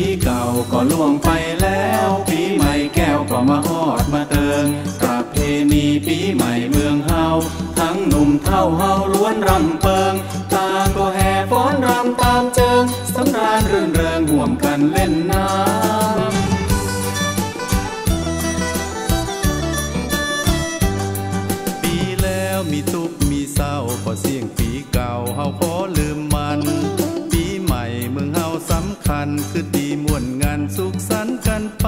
ีเก่าก็ล่วงไปแล้ว ปีใหม่แก้วก็มาฮอดมาเติงประเพณีปีใหม่เมืองเฮาทั้งหนุ่มเท่าเฮาล้วนรำเปิงตาก็แห่ฟ้อนรำตามเจิงสำราญรื่นเริงห่วมกันเล่นน้ำปีแล้วมีทุกมีเศร้าก็เสียงปีเก่าเฮาขอลืมมัน ปีใหม่เมืองเฮาสำคัญคือ ดีม่วนงานสุขสันต์กันไป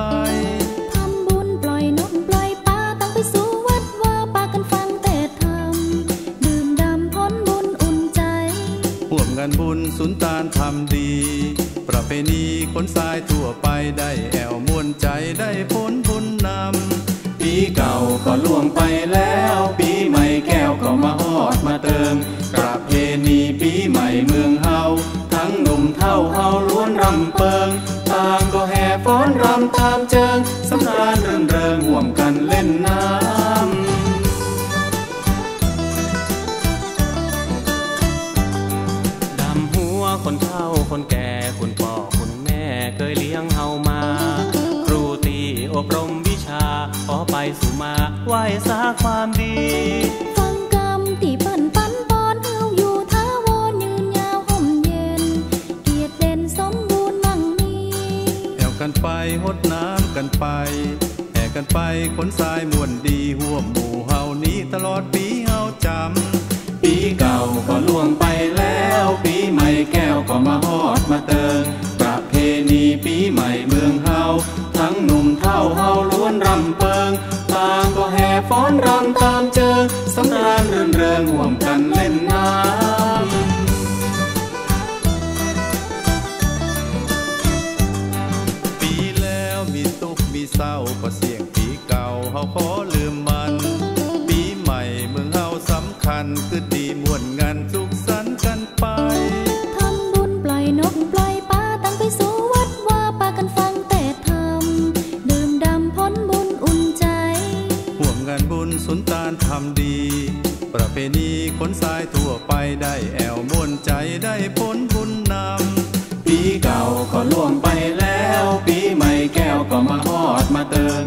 ันบุญสุนตานทำดี ประเพณีคนสายทั่วไปได้แอวมวนใจได้ผลบุญนำปีเก่าก็ล่วงไปแล้ว ปีใหม่แก้วก็มาฮอดมาเติมประเพณีปีใหม่เมืองเฮาทั้งหนุ่มเท่าเฮาล้วนรำเปิงต่างก็ ฟ้อนรำตามเจิงสำราญเริงเริงห่วมกันเล่นน้ำคนเฒ่าคนแก่คุณพ่อคุณแม่เคยเลี้ยงเฮามา ครูตีอบรมวิชาขอไปสู่มาไหว้สาความดี ไปแห่กันไปคนสายมวนดีห่วมหมู่เฮานี้ตลอดปีเฮาจำ ปีเก่าก็ล่วงไปแล้ว ปีใหม่แก้วก็มาฮอดมาเติงประเพณีปีใหม่เมืองเฮาทั้งหนุ่มเท่าเฮาล้วนรำเปิงต่างก็แห่ฟ้อนรำตามเจอสำราญรื่นเริงห่วมกันเล่นน้ำ เก่าเฮาขอลืมมัน ปีใหม่เมืองเฮาสำคัญ คือดีมวนงานสุขสันต์กันไปสุนตานทำดี ประเพณีคนสายทั่วไปได้แอวมวนใจได้ผลบุญนำปีเก่าก็ล่วงไปแล้ว ปีใหม่แก้วก็มาฮอดมาเติง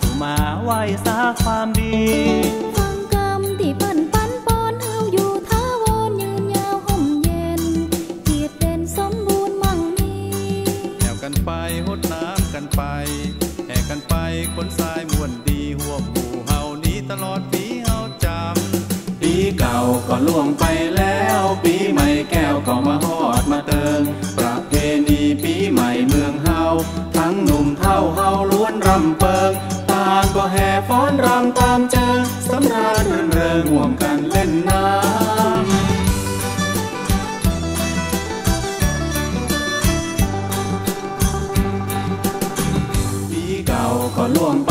สู่มาไหว้สาความดี เริงห่วมกันเล่นน้ำปีเก่าก็ล่วงไป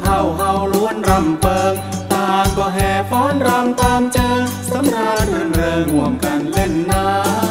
เท่าเฮาล้วนรำเปิงต่างก็แห่ฟ้อนรำตามเจอสำราญเริงร่วมกันเล่นน้ำ